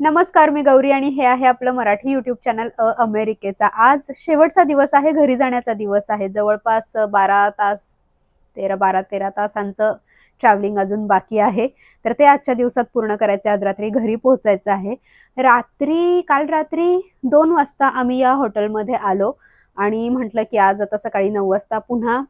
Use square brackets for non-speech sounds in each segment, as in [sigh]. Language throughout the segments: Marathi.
नमस्कार मी गौरी आणि हे आहे आपलं मराठी युट्यूब चॅनल अ अमेरिकेचा. आज शेवटचा दिवस आहे घरी जाण्याचा दिवस आहे. जवळपास बारा तास तेरा बारा तेरा तासांचं ट्रॅव्हलिंग अजून बाकी आहे. तर ते आजच्या दिवसात पूर्ण करायचं आज रात्री घरी पोहोचायचं आहे. रात्री काल रात्री दोन वाजता आम्ही या हॉटेलमध्ये आलो आणि म्हटलं की आज आता सकाळी नऊ वाजता पुन्हा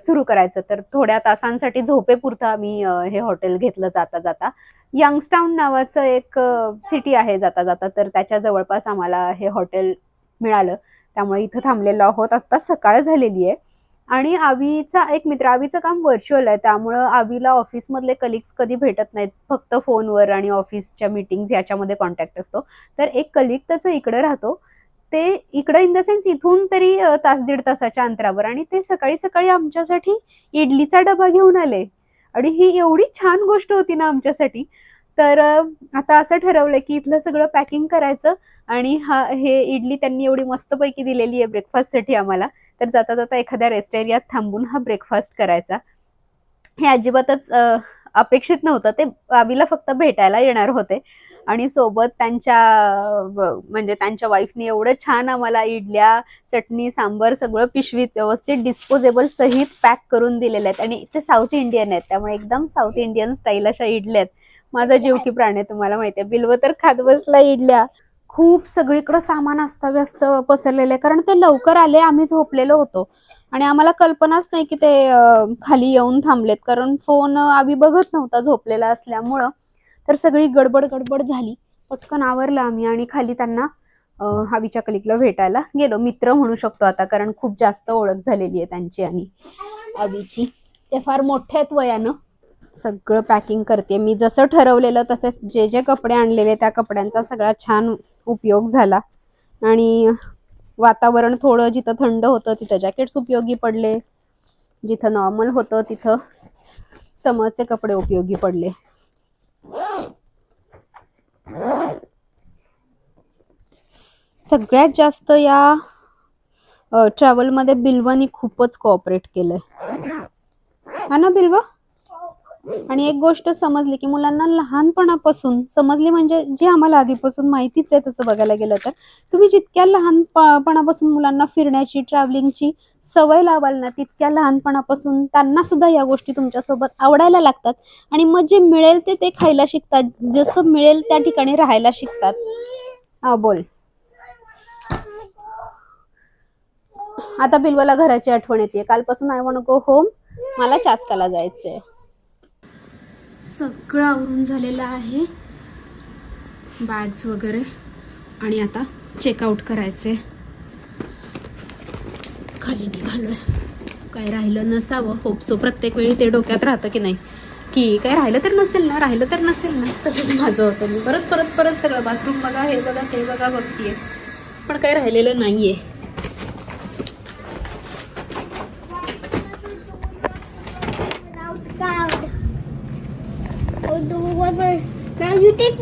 सुरू करायचं. तर थोड्या तासांसाठी झोपेपुरतं आम्ही हे हॉटेल घेतलं जाता जाता. यंगस्टाऊन नावाचं एक सिटी आहे जाता जाता. तर त्याच्या जवळपास आम्हाला हे हॉटेल मिळालं. त्यामुळे इथं थांबलेलो आहोत. आत्ता सकाळ झालेली आहे. आणि आवीचा एक मित्र आवीचं काम व्हर्च्युअल आहे. त्यामुळं आवीला ऑफिसमधले कलिग्स कधी भेटत नाहीत. फक्त फोनवर आणि ऑफिसच्या मीटिंग्स याच्यामध्ये कॉन्टॅक्ट असतो. तर एक कलिग त्याचं इकडे राहतो. ते इकडं इन द सेन्स इथून तरी तास दीड तासाच्या अंतरावर आणि ते सकाळी सकाळी आमच्यासाठी इडलीचा डबा घेऊन आले. आणि ही एवढी छान गोष्ट होती ना आमच्यासाठी. तर आता असं ठरवलं की इथलं सगळं पॅकिंग करायचं आणि हा हे इडली त्यांनी एवढी मस्तपैकी दिलेली आहे ब्रेकफास्टसाठी आम्हाला. तर जाता जाता एखाद्या रेस्ट एरियात थांबून हा ब्रेकफास्ट करायचा. हे अजिबातच अपेक्षित नव्हतं. ते बाबीला फक्त भेटायला येणार होते. आणि सोबत त्यांच्या म्हणजे त्यांच्या वाईफने एवढं छान आम्हाला इडल्या चटणी सांबर सगळं पिशवीत व्यवस्थित डिस्पोजेबल सहित पॅक करून दिलेले आहेत. आणि ते साऊथ इंडियन आहेत. त्यामुळे एकदम साऊथ इंडियन स्टाईल अशा इडल्या आहेत. माझा जीव की प्राण आहे तुम्हाला माहिती आहे. बिलव तर खात बसला इडल्या. खूप सगळीकडं सामान अस्ताव्यस्त पसरलेलं आहे. कारण ते लवकर आले आम्ही झोपलेलो होतो. आणि आम्हाला कल्पनाच नाही की ते खाली येऊन थांबलेत. कारण फोन आम्ही बघत नव्हता झोपलेला असल्यामुळं. तर सगळी गडबड गडबड झाली. पटकन आवरलं आम्ही आणि खाली त्यांना हवीच्या कलिकला भेटायला गेलो. मित्र म्हणू शकतो आता कारण खूप जास्त ओळख झालेली आहे त्यांची आणि आवीची ते फार मोठ्या आहेत वयानं. सगळं पॅकिंग करते. मी जसं ठरवलेलं तसेच जे जे कपडे आणलेले त्या कपड्यांचा सगळा छान उपयोग झाला. आणि वातावरण थोडं जिथं थंड होतं तिथं जॅकेट्स उपयोगी पडले. जिथं नॉर्मल होतं तिथं समरचे कपडे उपयोगी पडले. सगळ्यात जास्त या ट्रॅव्हलमध्ये बिल्वानी खूपच कोऑपरेट केलंय. हा ना बिल्व? आणि एक गोष्ट समजली की मुलांना लहानपणापासून समजली म्हणजे जे आम्हाला आधीपासून माहितीच आहे तसं बघायला गेलं तर तुम्ही जितक्या लहानपणापासून मुलांना फिरण्याची ट्रॅव्हलिंगची सवय लावाल ना तितक्या लहानपणापासून त्यांना सुद्धा या गोष्टी तुमच्यासोबत आवडायला लागतात. आणि मग जे मिळेल ते ते खायला शिकतात जसं मिळेल त्या ठिकाणी राहायला शिकतात. हा बोल. आता बिलवाला घराची आठवण येते. कालपासून आय वॉन्ट गो होम मला चास्काला जायचंय. सगळं आवरून झालेलं आहे. बॅग्स वगैरे. आणि आता चेकआउट करायचे खाली निघालोय. काय राहिलं नसावं. होप सो प्रत्येक वेळी ते डोक्यात राहतं की नाही. की काय राहिलं तर नसेल ना राहिलं तर नसेल ना. तसंच माझं होतं. मी परत परत परत सगळं बाथरूम बघा हे बघा ते बघा बघतीये. पण काही राहिलेलं नाहीये. आहे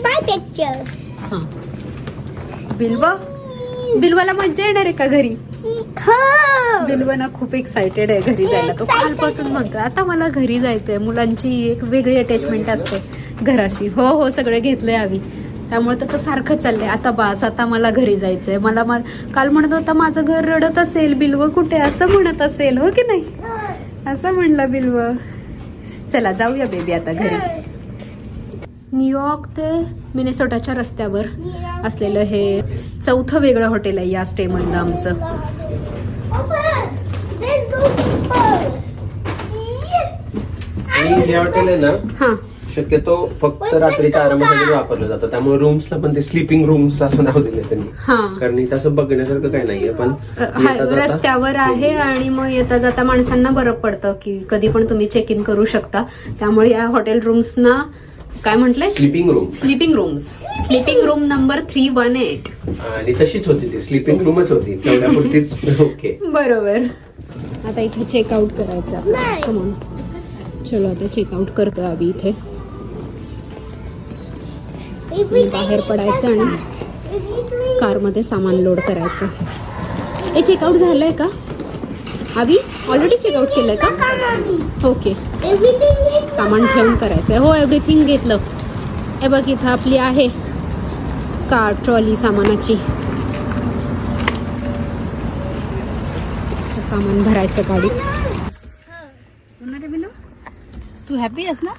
My picture. हां. बिल्व? बिल्वाला मज्जा येणार आहे का घरी? Oh. बिल्व ना खूप एक्साइटेड आहे घरी जायला. तो. कालपासून म्हणतो आता मला घरी जायचंय. मुलांची एक वेगळी अटॅचमेंट असते घराशी. हो हो सगळे घेतलंय आम्ही. त्यामुळे त्याचं सारखं चाललंय. आता बास आता मला घरी जायचंय. मला मा- काल म्हणत होता माझं घर रडत असेल. बिल्व कुठे असं म्हणत असेल. हो की नाही? असं म्हणलं बिल्व. चला जाऊया बेबी आता घरी. न्यूयॉर्क ते मिनेसोटाच्या रस्त्यावर असलेलं हे चौथं वेगळं हॉटेल आहे या स्टे मधलं आमचं. हे हा. शक्यतो फक्त रात्रीच्या आरामासाठी वापरलं जातं. त्यामुळे रूम्सला पण ते स्लीपिंग रूम्स असं नाव दिले त्यांनी. हा. कारण इथं असं बघण्यासारखं काही नाहीये पण रस्त्यावर आहे आणि मग येता जाता माणसांना बरं पडतं की कधी पण तुम्ही चेक इन करू शकता. त्यामुळे या हॉटेल रूम्सना काय म्हटलंय sleeping room sleeping rooms sleeping room number three one eight आणि तशीच होती ती. स्लीपिंग रूमच होती. तेवढ्या पुरतीच ओके बरोबर. आता इथे चेकआउट करायचं. आपल्याला. कमॉन चलो आता चेकआउट करतो आम्ही इथे. बाहेर पडायचं आणि कारमध्ये सामान लोड करायचं. हे चेकआउट झालंय का? आवी ऑलरेडी चेकआउट केलंय का? ओके सामान ठेवून करायचंय. हो एव्हरीथिंग घेतलं. हे बघ इथं आपली आहे कार ट्रॉली सामानाची. सामान भरायचं गाडीत तू हॅपी आहेस ना?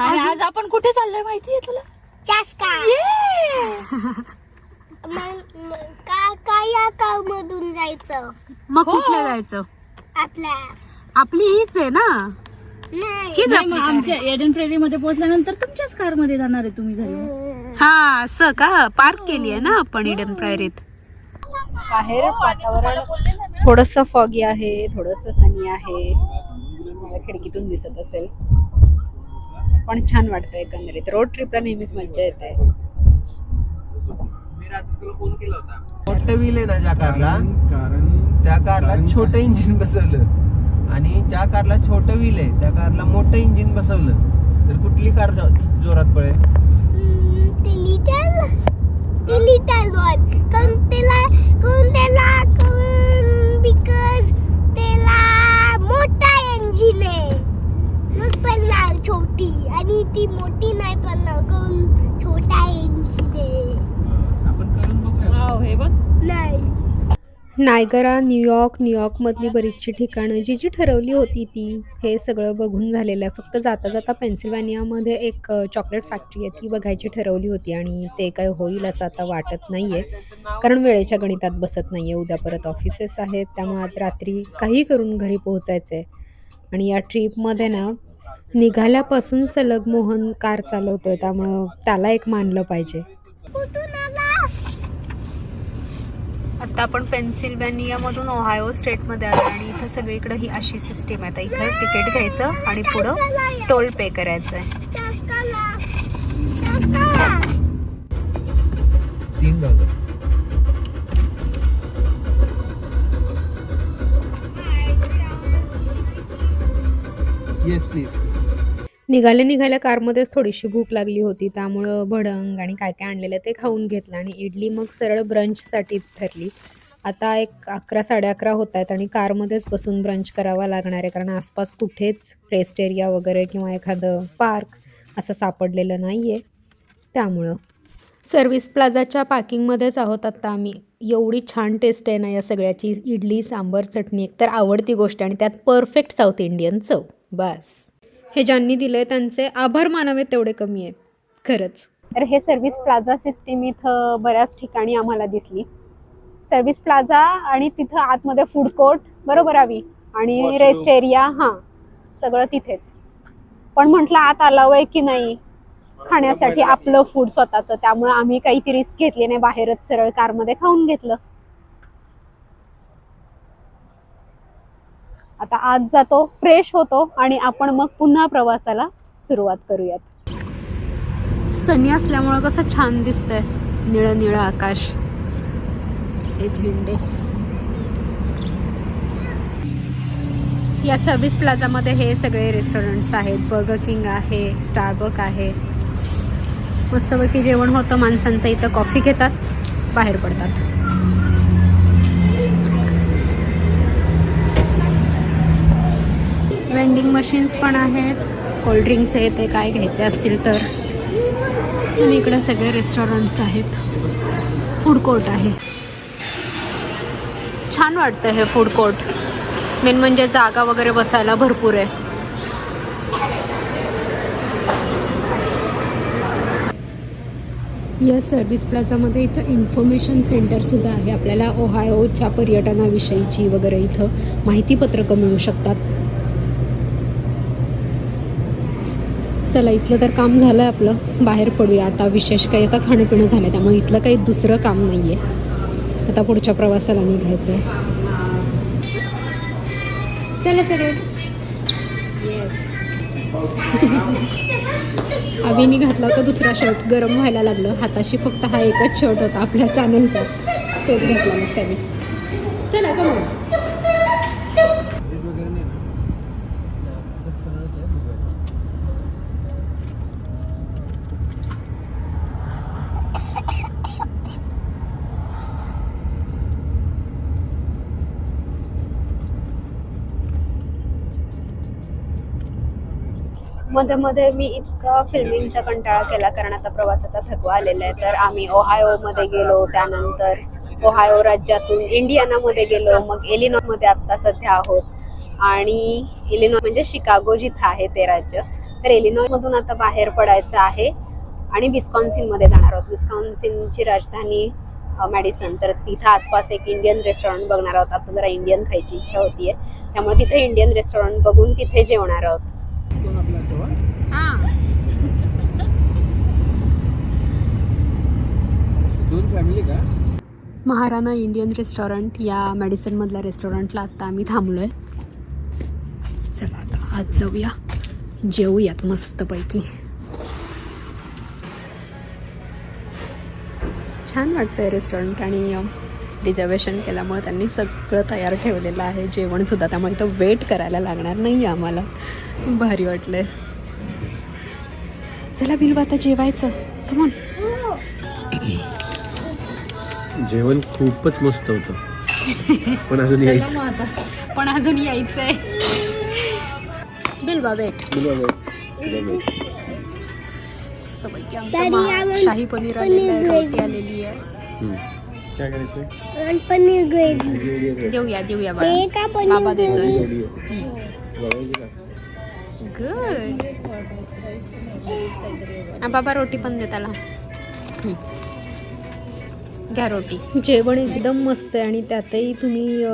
आणि आज आपण कुठे चाललोय तुला? [laughs] या काव मधून जायचं? मग कुठलं जायचं? आपल्या आपली हीच आहे ना? नाही. हीच नाही, आपली मग car आहे. आमच्या एडन प्रेरी मध्ये पोहोचल्यानंतर तुमच्याच कारमध्ये जाणार आहे तुम्ही घरी. हा असं का? पार्क केली आहे ना आपण इडन प्रायरीत बाहेर वातावरण. थोडस फॉगी आहे थोडस सनी आहे. मला खिडकीतून दिसत असेल. पण छान वाटतं एकंदरीत. रोड ट्रिपला नेहमीच मज्जा येते. मोठं व्हील आहे ना ज्या कारला? त्या कारला छोटं इंजिन बसवलं. आणि ज्या कारला छोटं व्हील आहे त्या कारला मोठं इंजिन बसवलं. तर कुठली कार जोरात पळेल? छोटी. आणि ती मोठी नाही पडणार कोण छोटा इंजिन आहे. आपण करून बघूया. हे बघ. नाही. नायगरा न्यूयॉर्क न्यूयॉर्कमधली बरीचशी ठिकाणं जी जी ठरवली होती ती हे सगळं बघून झालेलं आहे. फक्त जाता जाता पेन्सिल्व्हानियामध्ये एक चॉकलेट फॅक्टरी आहे ती बघायची ठरवली होती आणि ते काय होईल असं आता वाटत नाही आहे कारण वेळेच्या गणितात बसत नाही आहे उद्या परत ऑफिसेस आहेत त्यामुळे आज रात्री काही करून घरी पोहोचायचं आहे आणि या ट्रीपमध्ये ना निघाल्यापासून सलग मोहन कार चालवतोय त्यामुळं त्याला एक मानलं पाहिजे. आता आपण पेन्सिल्वेनियामधून ओहायो स्टेटमध्ये आलो आणि इथं सगळीकडे ही अशी सिस्टीम आहे. आता इथं तिकीट घ्यायचं आणि पुढं टोल पे करायचं आहे येस प्लीज निघाल्या निघाल्या कारमध्येच थोडीशी भूक लागली होती. त्यामुळं भडंग आणि काय काय आणलेलं ते खाऊन घेतलं आणि इडली मग सरळ ब्रंचसाठीच ठरली. आता एक अकरा साडे अकरा होत आहेत आणि कारमध्येच बसून ब्रंच करावा लागणार आहे. कारण आसपास कुठेच रेस्ट एरिया वगैरे किंवा एखादं पार्क असं सापडलेलं नाही आहे त्यामुळं सर्व्हिस प्लाझाच्या पॅकिंगमध्येच आहोत आत्ता आम्ही. एवढी छान टेस्ट आहे ना या सगळ्याची. इडली सांबर चटणी. एक तर आवडती गोष्ट आणि त्यात परफेक्ट साऊथ इंडियन चव. बस. हे ज्यांनी दिले त्यांचे आभार मानावे तेवढे कमी आहे. खरंच. तर हे सर्व्हिस प्लाझा सिस्टीम इथं बऱ्याच ठिकाणी आम्हाला दिसली. सर्व्हिस प्लाझा आणि तिथं आतमध्ये फूड कोर्ट बरोबर हवी आणि. रेस्ट एरिया हां सगळं तिथेच. पण म्हटलं आत अलाव आहे की नाही? खाण्यासाठी आपलं फूड स्वतःचं त्यामुळे आम्ही काही ती रिस्क घेतली नाही बाहेरच सरळ कारमध्ये खाऊन घेतलं. आता आज जातो फ्रेश होतो आणि आपण मग पुन्हा प्रवासाला सुरुवात करूयात. सनी असल्यामुळं कसं छान दिसतंय. निळं निळं आकाश. हे झेंडे. या सर्व्हिस प्लाझामध्ये हे सगळे रेस्टॉरंट्स आहेत. बर्गर किंग आहे स्टारबक आहे. मस्तपैकी जेवण होतं माणसांचं इथं कॉफी घेतात बाहेर पडतात. वेंडिंग मशीन्स पण आहेत. कोल्ड्रिंक्स आहे ते काय घ्यायचे असतील तर. आणि इकडे सगळे रेस्टॉरंट्स आहेत. फूड कोर्ट आहे. छान वाटतं हे फूड कोर्ट मेन म्हणजे जागा वगैरे बसायला भरपूर आहे. या सर्व्हिस प्लाझामध्ये इथं इन्फॉर्मेशन सेंटरसुद्धा आहे. आपल्याला ओहायोच्या पर्यटनाविषयीची वगैरे इथं माहितीपत्रकं मिळू शकतात. चला इथलं तर काम झालं आहे आपलं. बाहेर पडूया. आता विशेष काही आता खाणंपिणं झालं आहे त्यामुळे इथलं काही दुसरं काम नाही आहे आता पुढच्या प्रवासाला निघायचं आहे चला सगळे. येस [laughs] अभिनी घातला होता दुसरा शर्ट गरम व्हायला लागलं. हाताशी फक्त हा एकच शर्ट होता आपल्या चॅनलचा तोच घातला मग त्याने. चला का मग मध्ये मध्ये मी इतका फिल्मिंगचा कंटाळा केला कारण आता प्रवासाचा थकवा आलेला आहे. तर आम्ही ओहायो मध्ये गेलो त्यानंतर ओहायो राज्यातून इंडियानामध्ये गेलो मग एलिनॉसमध्ये आता सध्या आहोत. आणि इलिनॉय म्हणजे शिकागो जिथं आहे ते राज्य. तर एलिनॉय मधून आता बाहेर पडायचं आहे आणि विस्कॉन्सिनमध्ये जाणार आहोत. विस्कॉन्सिनची राजधानी मॅडिसन. तर तिथं आसपास एक इंडियन रेस्टॉरंट बघणार आहोत. आता जरा इंडियन खायची इच्छा होतीये. त्यामुळे तिथे इंडियन रेस्टॉरंट बघून तिथे जेवणार आहोत. हा? दोन फॅमिली का? महाराणा इंडियन रेस्टॉरंट या मेडिसिनमधल्या रेस्टॉरंटला आत्ता आम्ही थांबलोय. चला आता आज जाऊया. जेवूयात मस्तपैकी. छान वाटतंय रेस्टॉरंट आणि रिझर्वेशन केल्यामुळे त्यांनी सगळं तयार ठेवलेलं आहे. जेवणसुद्धा त्यामुळे इथं वेट करायला लागणार नाही आम्हाला. भारी वाटलंय. चला बिलवा आता जेवायचं. कमॉन जेवण खूपच मस्त होतं. पण अजून यायचं. पण अजून यायचंय. बिलवा वेट I want शाही पनीर आलेलं आहे पनीर रोटी आलेली आहे. काय करायचं पनीर ग्रेव्ही देऊया देऊया बाबा देतोय. गुड बाबा रोटी पण दे त्याला. घ्या रोटी. जेवण एकदम मस्त आहे आणि त्यातही तुम्ही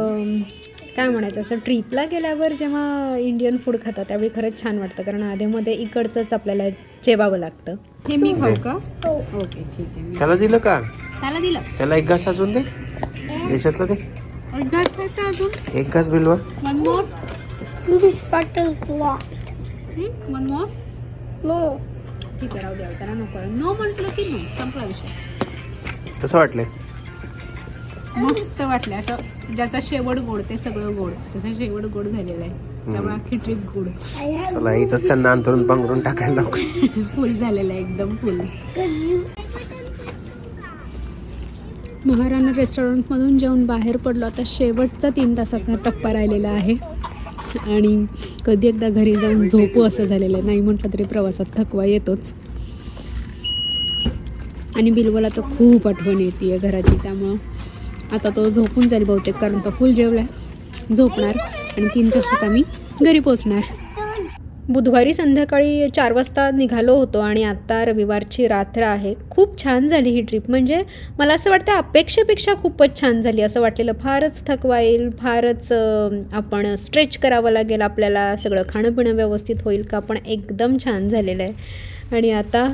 काय म्हणायचं असं ट्रिपला गेल्यावर जेव्हा इंडियन फूड खाता त्यावेळी खरंच छान वाटतं. कारण आधीमध्ये इकडचंच आपल्याला जेवावं लागतं. हे मी खाऊ का? हो. ओके ठीक आहे त्याला दिलं का? त्याला दिलं. त्याला एक घास अजून दे. याच्यातलं दे. घास खायचा अजून? एक घास बिलवा. One more. One more No. ठीक आहे राहू द्या त्याला नको. नो म्हटलं की नो संपला विषय. कसं वाटलंय? मस्त वाटलं असं ज्याचा शेवट गोड ते सगळं गोड. तसं शेवट गोड झालेलं आहे. त्यामुळे अख्खी ट्रिप गोड. चला इथंच त्यांना अंतरून पांघरून टाकायला नको फुल [laughs] झालेलं आहे एकदम फुल महाराणा रेस्टॉरंटमधून जेवण बाहेर पडलो. आता शेवटचा तीन तासाचा टप्पा राहिलेला आहे. आणि कधी एकदा घरी जाऊन झोपू असं झालेलं आहे. नाही म्हटलं तरी प्रवासात थकवा येतोच. आणि बिलवला तर खूप आठवण येते आहे घराची त्यामुळं आता तो झोपून जाईल बहुतेक कारण तो फुल जेवला झोपणार आणि तीन तासात आम्ही घरी पोचणार बुधवारी संध्याकाळी चार वाजता निघालो होतो आणि आत्ता रविवारची रात्र आहे. खूप छान झाली ही ट्रिप. म्हणजे मला असं वाटतं अपेक्षेपेक्षा खूपच छान झाली असं वाटलेलं. फारच थकवा येईल फारच आपण स्ट्रेच करावं लागेल आपल्याला. सगळं खाणं पिणं व्यवस्थित होईल का? पण एकदम छान झालेलं आहे. आणि आता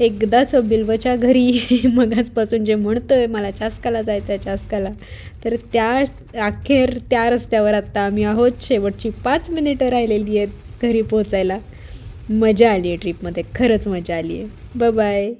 एकदाच बिल्वच्या घरी [laughs] मगाचपासून जे म्हणतो आहे मला चास्काला जायचं आहे चास्काला. तर त्या अखेर त्या रस्त्यावर आत्ता आम्ही आहोत. शेवटची पाच मिनिटं राहिलेली आहेत. घरी पोचायला मजा आली आहे ट्रिपमध्ये खरंच मजा आली आहे. बाय